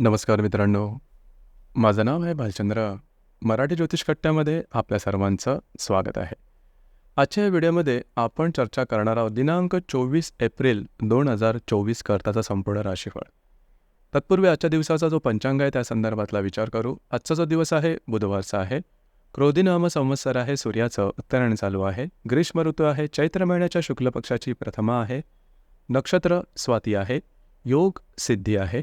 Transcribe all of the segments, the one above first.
नमस्कार मित्रांनो. माझं नाव आहे भालचंद्र मराठी ज्योतिष कट्ट्यामध्ये आपल्या सर्वांचं स्वागत आहे. आजच्या या व्हिडिओमध्ये आपण चर्चा करणार आहोत दिनांक चोवीस एप्रिल दोन हजार चोवीस करताचा संपूर्ण राशीफळ. तत्पूर्वी आजच्या दिवसाचा जो पंचांग आहे त्या संदर्भातला विचार करू. आजचा जो दिवस आहे बुधवारचा आहे. क्रोधीनाम संवत्सर आहे सूर्याचं उत्तरायण चालू आहे. ग्रीष्म ऋतू आहे चैत्र महिन्याच्या शुक्ल पक्षाची प्रथमा आहे. नक्षत्र स्वाती आहे. योग सिद्धी आहे.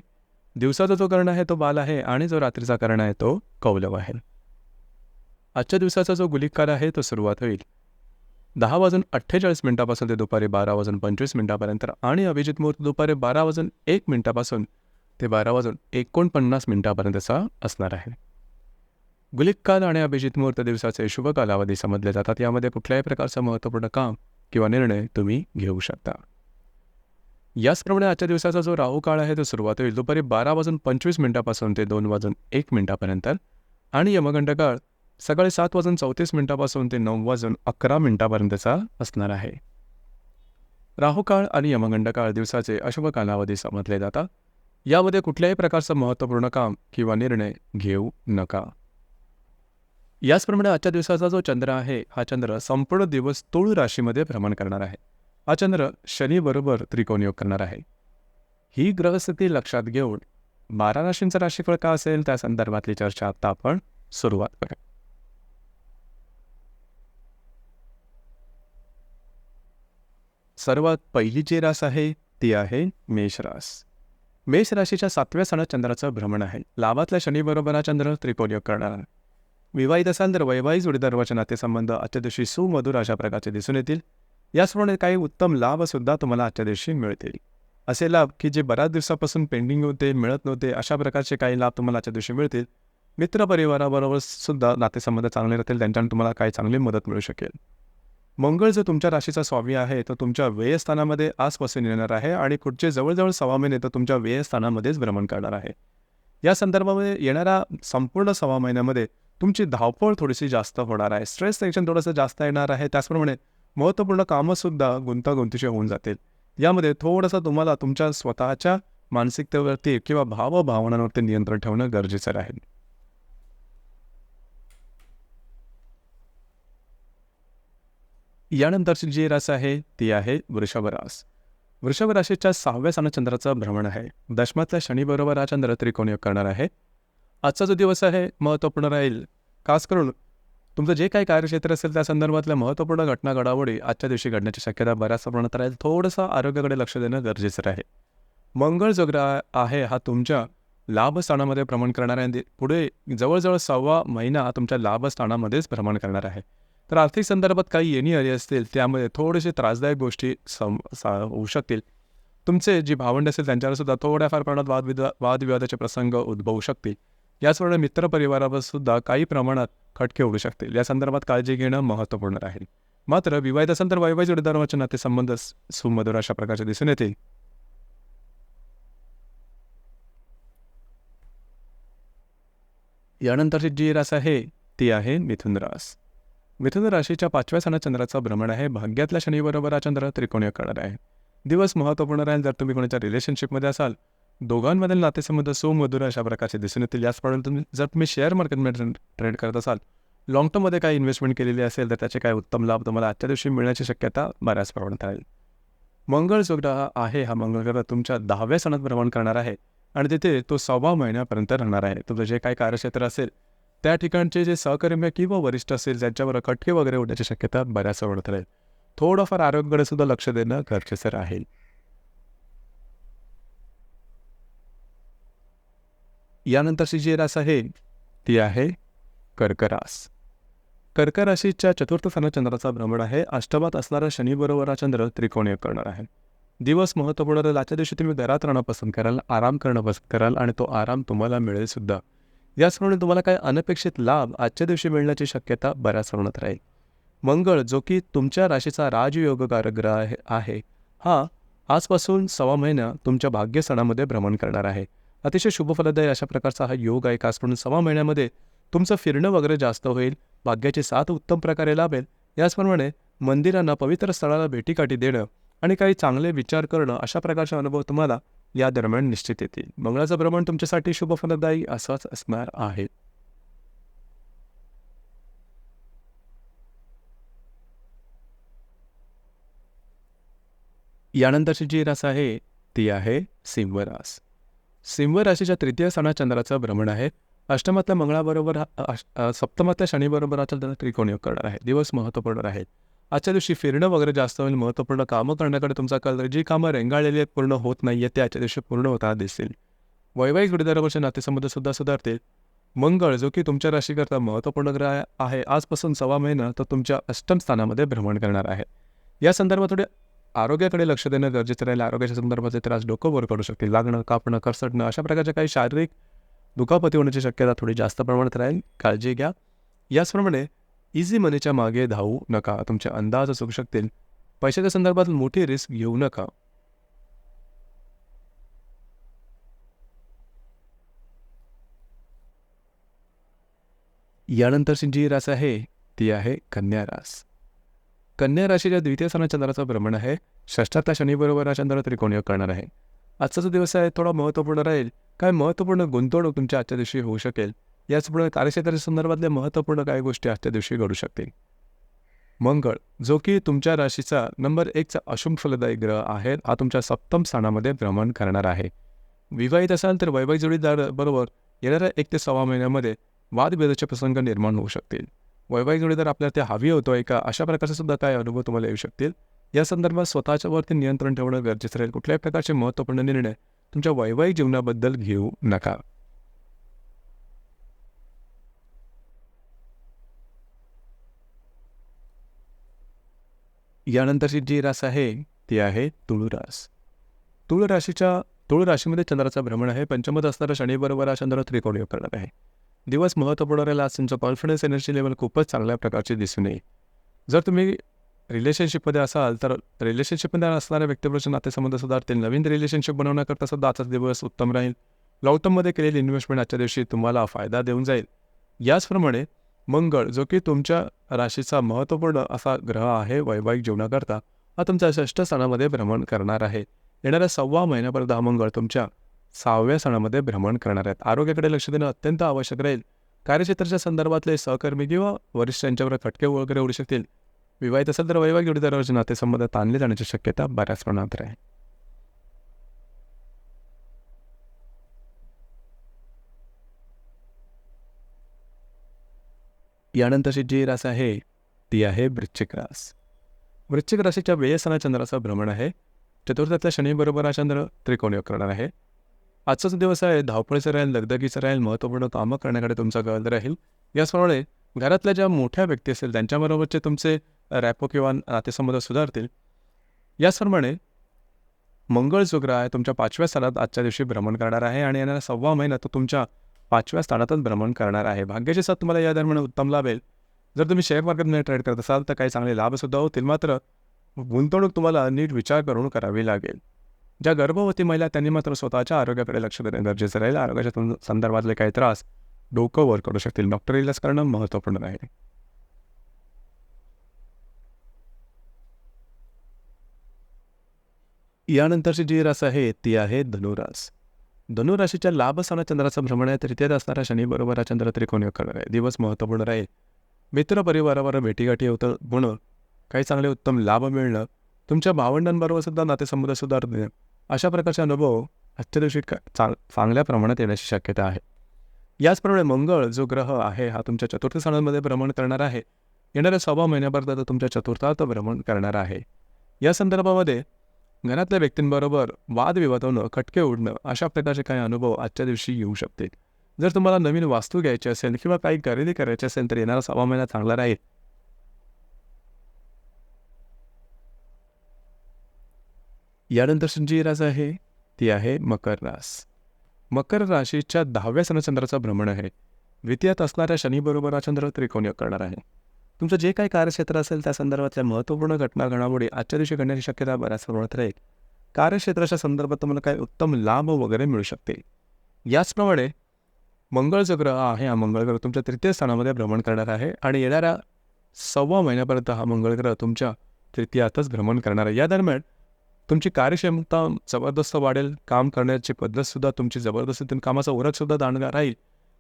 दिवसाचा जो कर्ण आहे तो बाल आहे आणि जो रात्रीचा कर्ण आहे तो कौलव आहे. आजच्या दिवसाचा जो गुलिकाल आहे तो सुरुवात होईल. दहा वाजून अठ्ठेचाळीस मिनिटापासून ते दुपारी बारा वाजून पंचवीस मिनिटापर्यंत आणि अभिजित मुहूर्त दुपारी बारा वाजून एक मिनिटापासून ते बारा वाजून एकोणपन्नास मिनिटापर्यंतचा असणार आहे. गुलिक काल आणि अभिजित मुहूर्त दिवसाचे शुभ कालावधी समजले जातात. यामध्ये कुठल्याही प्रकारचं महत्त्वपूर्ण काम किंवा निर्णय तुम्ही घेऊ शकता. याचप्रमाणे आजच्या दिवसाचा जो राहू काळ आहे तो सुरुवात होईल. दुपारी बारा वाजून पंचवीस मिनिटापासून ते दोन वाजून एक मिनिटापर्यंत. आणि यमगंड काळ सकाळी सात वाजून चौतीस मिनिटापासून ते नऊ वाजून अकरा मिनिटापर्यंतचा असणार आहे. राहू काळ आणि यमगंड काळ दिवसाचे अशुभ कालावधी समजले जातात यामध्ये कुठल्याही प्रकारचं महत्त्वपूर्ण काम किंवा निर्णय घेऊ नका. याचप्रमाणे आजच्या दिवसाचा जो चंद्र आहे हा चंद्र संपूर्ण दिवस तुळ राशीमध्ये भ्रमण करणार आहे. हा चंद्र शनीबरोबर त्रिकोणयोग करणार आहे. ही ग्रहस्थिती लक्षात घेऊन बारा राशींचं राशीफळ का असेल? त्या संदर्भातली चर्चा आता आपण सुरुवात करू सर्वात पहिली जी रास आहे ती आहे मेष रास. मेष राशीच्या सातव्या सणात चंद्राचं भ्रमण आहे. लाभातल्या शनीबरोबर हा चंद्र त्रिकोणयोग करणार आहे. विवाहित असाल तर वैवाहिक जोडीदारवाचे नातेसंबंध आजच्या दिवशी सुमधुर अशा प्रकारचे दिसून येतील. याचप्रमाणे काही उत्तम लाभसुद्धा तुम्हाला आजच्या दिवशी मिळतील. असे लाभ की जे बऱ्याच दिवसापासून पेंडिंग होते मिळत नव्हते अशा प्रकारचे काही लाभ तुम्हाला आजच्या दिवशी मिळतील. मित्रपरिवाराबरोबर सुद्धा नातेसंबंध चांगले राहतील त्यांच्यानं तुम्हाला काही चांगली मदत मिळू शकेल. मंगळ जो तुमच्या राशीचा स्वामी आहे तो तुमच्या व्ययस्थानामध्ये आजपासून येणार आहे आणि पुढचे जवळजवळ सव्वा महिने तर तुमच्या व्ययस्थानामध्येच भ्रमण करणार आहे. या संदर्भामध्ये येणाऱ्या संपूर्ण सव्वा महिन्यामध्ये तुमची धावपळ थोडीशी जास्त होणार आहे. स्ट्रेस टेन्शन थोडंसं जास्त येणार आहे. त्याचप्रमाणे महत्त्वपूर्ण कामंसुद्धा गुंतागुंतीचे होऊन जातील. यामध्ये थोडंसं तुम्हाला तुमच्या स्वतःच्या मानसिकतेवरती किंवा भावभावनांवरती नियंत्रण ठेवणं गरजेचं राहील. यानंतरची जी रास आहे ती आहे वृषभ रास. वृषभ राशीच्या सहाव्या सणात चंद्राचं भ्रमण आहे. दशमातल्या शनीबरोबर हा चंद्र त्रिकोण योग करणार आहे. आजचा जो दिवस आहे महत्त्वपूर्ण राहील. खास करून तुमचं जे काही कार्यक्षेत्र असेल त्या संदर्भातल्या महत्त्वपूर्ण घटना घडामोडी आजच्या दिवशी घडण्याची शक्यता बऱ्याच प्रमाणात राहील. थोडंसं आरोग्याकडे लक्ष देणं गरजेचं राहील मंगळ जो ग्रह आहे हा तुमच्या लाभस्थानामध्ये भ्रमण करणार आहे. पुढे जवळजवळ सव्वा महिना हा तुमच्या लाभस्थानामध्येच भ्रमण करणार आहे. तर आर्थिक संदर्भात काही येणी आली असतील त्यामध्ये थोडेसे त्रासदायक गोष्टी सम सा होऊ शकतील. तुमचे जी भावंड असेल त्यांच्यावर सुद्धा थोड्याफार प्रमाणात वादविदा वादविवादाचे प्रसंग उद्भवू शकतील. याचप्रमाणे मित्रपरिवारावर सुद्धा काही प्रमाणात खटके उडू शकतील. या संदर्भात काळजी घेणं महत्त्वपूर्ण राहील. मात्र विवाहित असेल तर वैवाहिक जोडीदाराचे नातेसंबंध सुमधुर अशा प्रकारचे दिसून येतील. यानंतरची जी रास आहे ती आहे मिथुन रास. मिथुन राशीच्या पाचव्या सणात चंद्राचा भ्रमण आहे. भाग्यातल्या शनीबरोबर हा चंद्र त्रिकोणीय करणार आहे. दिवस महत्त्वपूर्ण राहील जर तुम्ही कोणाच्या रिलेशनशिपमध्ये असाल. दोघांमधील नातेसंबंध सुमधुर अशा प्रकारचे दिसून येतील. याचप्रमाणे तुम्ही जर तुम्ही शेअर मार्केटमध्ये ट्रेड करत असाल लॉंग टर्ममध्ये काही इन्व्हेस्टमेंट केलेली असेल तर त्याचे काय उत्तम लाभ तुम्हाला आजच्या दिवशी मिळण्याची शक्यता बऱ्याच प्रमाणात राहील. मंगळ जो ग्रह आहे हा मंगळ ग्रह तुमच्या दहाव्या सणात भ्रमण करणार आहे आणि तिथे तो सव्वा महिन्यापर्यंत राहणार आहे. तुमचं जे काही कार्यक्षेत्र असेल त्या ठिकाणचे जे सहकर्मी किंवा वरिष्ठ असेल ज्यांच्यावर खटके वगैरे होण्याची शक्यता बऱ्याच प्रमाणात राहील. थोडंफार आरोग्याकडे सुद्धा लक्ष देणं गरजेचं राहील. यानंतरची जी रास आहे ती आहे कर्करास. कर्क राशीच्या चतुर्थ स्थानात चंद्राचा भ्रमण आहे. अष्टमात असणारा शनीबरोबर हा चंद्र त्रिकोणीय करणार आहे. दिवस महत्त्वपूर्ण राहील. आजच्या दिवशी तुम्ही घरात राहणं पसंत कराल आराम करणं पसंत कराल आणि तो आराम तुम्हाला मिळेल सुद्धा. याचप्रमाणे तुम्हाला काही अनपेक्षित लाभ आजच्या दिवशी मिळण्याची शक्यता बऱ्याच प्रमाणात राहील. मंगळ जो की तुमच्या राशीचा राजयोगकारक ग्रह आहे आहे हा आजपासून सव्वा महिना तुमच्या भाग्यसणामध्ये भ्रमण करणार आहे. अतिशय शुभफलदायी अशा प्रकारचा हा योग आहे. खास करून सव्वा महिन्यामध्ये तुमचं फिरणं वगैरे जास्त होईल भाग्याची साथ उत्तम प्रकारे लाभेल. याचप्रमाणे मंदिरांना पवित्र स्थळाला भेटीकाठी देणं आणि काही चांगले विचार करणं अशा प्रकारचे अनुभव तुम्हाला या दरम्यान निश्चित येतील. मंगळाचं भ्रमण तुमच्यासाठी शुभ फलदायी असंच असणार आहे. यानंतरची जी रास आहे ती आहे सिंहरास. सिंह राशीच्या तृतीय स्थानात चंद्राचं भ्रमण आहे. अष्टमातल्या मंगळाबरोबर सप्तमातल्या शनीबरोबर हा त्यांना त्रिकोण योग करणार आहे. दिवस महत्त्वपूर्ण राहील आजच्या दिवशी फिरणं वगैरे जास्त होईल. महत्त्वपूर्ण कामं करण्याकडे तुमचा कल जी कामं रेंगाळलेली आहेत पूर्ण होत नाही आहेत ते आजच्या दिवशी पूर्ण होताना दिसतील वैवाहिक जोडीदारावरचे नातेसंबंध सुद्धा सुधारतील. मंगळ जो की तुमच्या राशीकरता महत्त्वपूर्ण ग्रह आहे आजपासून सव्वा महिना तो तुमच्या अष्टम स्थानामध्ये भ्रमण करणार आहे. या संदर्भात थोडे आरोग्याकडे लक्ष देणं गरजेचं राहील. आरोग्याच्या संदर्भाचे त्रास डोकं वर करू शकतील. लागणं कापणं करसटणं अशा प्रकारच्या काही शारीरिक दुखापती होण्याची शक्यता थोडी जास्त प्रमाणात राहील. काळजी घ्या. याचप्रमाणे इझी मनीच्या मागे धावू नका. तुमचे अंदाज असू शकतील. पैशाच्या संदर्भात मोठी रिस्क घेऊ नका. यानंतरची जी रास आहे. ती आहे कन्या रास. कन्या राशीच्या द्वितीय स्थानात चंद्राचं भ्रमण आहे. षष्ठातल्या शनीबरोबर हा चंद्र त्रिकोणीय करणार आहे. आजचा जो दिवस आहे थोडा महत्त्वपूर्ण राहील. काय महत्त्वपूर्ण गुंतवणूक तुमच्या आजच्या दिवशी होऊ शकेल? याचमुळे कार्यक्षेत्राच्या संदर्भातल्या महत्त्वपूर्ण काही गोष्टी आजच्या दिवशी घडू शकतील? मंगळ. जो की तुमच्या राशीचा नंबर एकचा अशुभ फलदायी ग्रह आहे. हा तुमच्या सप्तम स्थानामध्ये भ्रमण करणार आहे. विवाहित असाल तर वैवाहिक जोडीदार बरोबर येणाऱ्या एक ते सव्वा महिन्यामध्ये वादविवादाचे प्रसंग निर्माण होऊ शकतील. वैवाहिक जोडीदार आपल्याला ते हवी आहे का अशा प्रकारचे सुद्धा काही अनुभव तुम्हाला येऊ शकतील. या संदर्भात स्वतःच्यावरती नियंत्रण ठेवणं गरजेचं राहील. कुठल्याही प्रकारचे महत्त्वपूर्ण निर्णय तुमच्या वैवाहिक जीवनाबद्दल घेऊ नका. यानंतरची जी रास आहे ती आहे तुळरास. तुळ राशीच्या तुळ राशीमध्ये चंद्राचं भ्रमण आहे. पंचमत असणारा शनिबरोबर हा चंद्र त्रिकोण योग करणार आहे. दिवस महत्त्वपूर्ण राहिला आज तुमचं कॉन्फिडन्स एनर्जी लेवल खूपच चांगल्या प्रकारची दिसून येईल. जर तुम्ही रिलेशनशिपमध्ये असाल तर रिलेशनशिपमध्ये असणाऱ्या व्यक्तीबरोबर नातेसंबंध सुधारतील नवीन रिलेशनशिप बनवण्याकरता सुद्धा आजचा दिवस उत्तम राहील. लॉंग टर्ममध्ये केलेली इन्व्हेस्टमेंट आजच्या दिवशी तुम्हाला फायदा देऊन जाईल. याचप्रमाणे मंगळ जो की तुमच्या राशीचा महत्त्वपूर्ण असा ग्रह आहे वैवाहिक जीवनाकरता हा तुमच्या षष्ठ सणामध्ये भ्रमण करणार आहे. येणाऱ्या सव्वा महिन्यापर्यंत हा मंगळ तुमच्या सहाव्या सणामध्ये भ्रमण करणार आहेत. आरोग्याकडे लक्ष देणं अत्यंत आवश्यक राहील. कार्यक्षेत्राच्या संदर्भातले सहकर्मी किंवा वरिष्ठ यांच्यावर खटके वगैरे उडू शकतील. विवाहित असेल तर वैवाहिक जोडीदारावरचे नातेसंबंध ताणले जाण्याची शक्यता बऱ्याच प्रमाणात आहे. यानंतरची जी रास आहे ती आहे वृश्चिक रास. वृश्चिक राशीच्या व्ययसना चंद्राचा भ्रमण आहे. चतुर्थातल्या शनीबरोबर हा चंद्र त्रिकोणयोग करणार आहे. आजचा जो दिवस आहे धावपळीचं राहील लगदगीचं राहील महत्त्वपूर्ण कामं करण्याकडे तुमचा कल राहील. याचप्रमाणे घरातल्या ज्या मोठ्या व्यक्ती असतील त्यांच्याबरोबरचे तुमचे रॅपो किंवा नातेसंबंध सुधारतील. याचप्रमाणे मंगळ जो ग्रह आहे तुमच्या पाचव्या स्थानात आजच्या दिवशी भ्रमण करणार आहे आणि येणाऱ्या सव्वा महिना तो तुमच्या पाचव्या स्थानातच भ्रमण करणार आहे. भाग्याची साथ तुम्हाला या दरम्यान उत्तम लाभेल जर तुम्ही शेअर मार्केटमध्ये ट्रेड करत असाल तर काही चांगले लाभसुद्धा होतील. मात्र गुंतवणूक तुम्हाला नीट विचार करून करावी लागेल. ज्या गर्भवती महिला त्यांनी मात्र स्वतःच्या आरोग्याकडे लक्ष देणं गरजेचं राहील. आरोग्याच्या संदर्भातले काही त्रास डोकं वर करू शकतील. डॉक्टर इलाज करणं महत्त्वपूर्ण राहील. यानंतरची जी रास आहे ती आहे धनुरास. धनुराशीच्या लाभ लाभस्थाना चंद्राचं भ्रमण आहे. तृतीयत असणारा शनीबरोबर हा चंद्र त्रिकोण करणार आहे. दिवस महत्त्वपूर्ण राहील. मित्र परिवारावर भेटीगाठी होतं म्हणून काही चांगले उत्तम लाभ मिळणं तुमच्या भावंडांबरोबर सुद्धा नातेसंबंध सुधारणे अशा प्रकारचे अनुभव आजच्या दिवशी चांग चांगल्या प्रमाणात येण्याची शक्यता आहे. याचप्रमाणे मंगळ जो ग्रह आहे हा तुमच्या चतुर्थ स्थानामध्ये भ्रमण करणार आहे. येणाऱ्या सव्वा महिन्यापर्यंत तुमच्या चतुर्थात भ्रमण करणार आहे. या संदर्भामध्ये घरातल्या व्यक्तींबरोबर वादविवाद होणं खटके उडणं अशा प्रकारचे काही अनुभव आजच्या दिवशी येऊ शकतील. जर तुम्हाला नवीन वास्तू घ्यायची असेल किंवा काही खरेदी करायची असेल तर येणारा सव्वा महिना चांगला राहील. यानंतर जी रास आहे ती आहे मकर रास. मकर राशीच्या दहाव्या सणचंद्राचा भ्रमण आहे. द्वितीयात असणाऱ्या शनीबरोबर हा चंद्र त्रिकोणीय करणार आहे. तुमचं जे काही कार्यक्षेत्र असेल त्या संदर्भातल्या महत्त्वपूर्ण घटना घडामोडी आजच्या दिवशी घडण्याची शक्यता बऱ्याच प्रमाणात राहील कार्यक्षेत्राच्या संदर्भात तुम्हाला काही उत्तम लाभ वगैरे मिळू शकतील. याचप्रमाणे मंगळ जो ग्रह आहे हा मंगळ ग्रह तुमच्या तृतीय स्थानामध्ये भ्रमण करणार आहे आणि येणाऱ्या सव्वा महिन्यापर्यंत हा मंगळ ग्रह तुमच्या तृतीयातच भ्रमण करणार आहे. या दरम्यान तुमची कार्यक्षमता जबरदस्त वाढेल काम करण्याची पद्धतसुद्धा तुमची जबरदस्त तुम्ही कामाचा ओरखसुद्धा दांडगा राहील.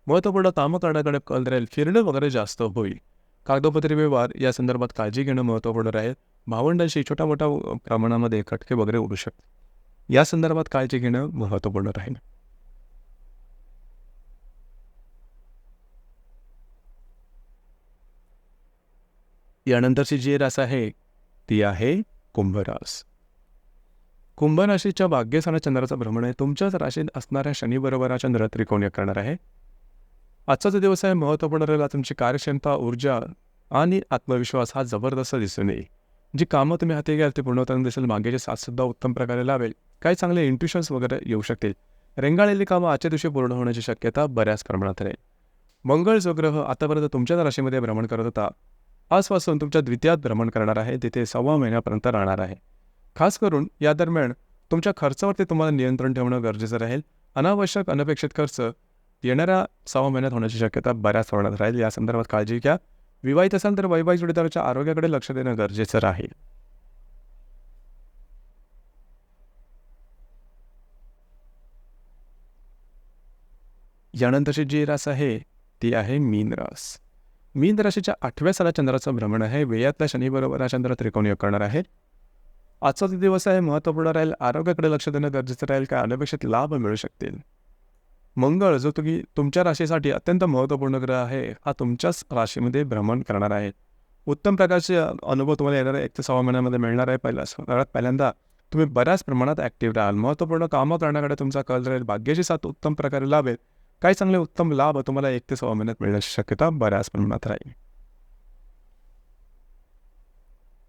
महत्त्वपूर्ण कामं करण्याकडे कल राहील फिरणं वगैरे जास्त होईल. कागदोपत्री व्यवहार या संदर्भात काळजी घेणं महत्त्वपूर्ण राहील. भावंडांशी छोट्या मोठ्या प्रमाणामध्ये खटके वगैरे उडू शकतात या संदर्भात काळजी घेणं महत्त्वपूर्ण राहील. यानंतरची जी रास आहे ती आहे कुंभरास. कुंभ राशीच्या भाग्यस्थानात चंद्राचं भ्रमण आहे. तुमच्याच राशीत असणाऱ्या शनीबरोबर हा चंद्र त्रिकोणीय करणार आहे. आजचा जो दिवस आहे महत्त्वपूर्ण राहिला तुमची कार्यक्षमता ऊर्जा आणि आत्मविश्वास हा जबरदस्त दिसून येईल. जी कामं तुम्ही हाती घ्याल ते पूर्ण होताना दिसेल. मागेचे साथसुद्धा उत्तम प्रकारे लावेल. काही चांगले इंट्युशन्स वगैरे येऊ शकतील. रेंगाळलेली कामं आजच्या दिवशी पूर्ण होण्याची शक्यता बऱ्याच प्रमाणात राहील. मंगळ जो ग्रह आतापर्यंत तुमच्याच राशीमध्ये भ्रमण करत होता आजपासून तुमच्या द्वितीयात भ्रमण करणार आहे. तिथे सव्वा महिन्यापर्यंत राहणार आहे. खास करून या दरम्यान तुमच्या खर्चावरती तुम्हाला नियंत्रण ठेवणं गरजेचं राहील. अनावश्यक अनपेक्षित खर्च येणाऱ्या सहा महिन्यात होण्याची शक्यता बऱ्याच प्रमाणात राहील. या संदर्भात काळजी घ्या. विवाहित असाल तर वैवाहिक जोडीदाराच्या आरोग्याकडे लक्ष देणं गरजेचं राहील. यानंतरची जी रास आहे ती आहे मीन रास. मीन राशीच्या आठव्या साला चंद्राचं भ्रमण आहे. वेयातल्या शनीबरोबर हा चंद्र त्रिकोणीय करणार आहे. आजचा जो दिवस आहे महत्त्वपूर्ण राहील आरोग्याकडे लक्ष देणं गरजेचं राहील काय अनपेक्षित लाभ मिळू शकतील. मंगळ जो तुम्ही तुमच्या राशीसाठी अत्यंत महत्त्वपूर्ण ग्रह आहे हा तुमच्याच राशीमध्ये भ्रमण करणार आहे. उत्तम प्रकारचे अनुभव तुम्हाला येणार आहे एक ते सहा महिन्यामध्ये मिळणार आहे पहिल्या सगळ्यात पहिल्यांदा तुम्ही बऱ्याच प्रमाणात ॲक्टिव्ह राहाल. महत्त्वपूर्ण कामं करण्याकडे तुमचा कल राहील भाग्याची साथ उत्तम प्रकारे लाभेल. काही चांगले उत्तम लाभ तुम्हाला एक ते सहा महिन्यात मिळण्याची शक्यता बऱ्याच प्रमाणात राहील.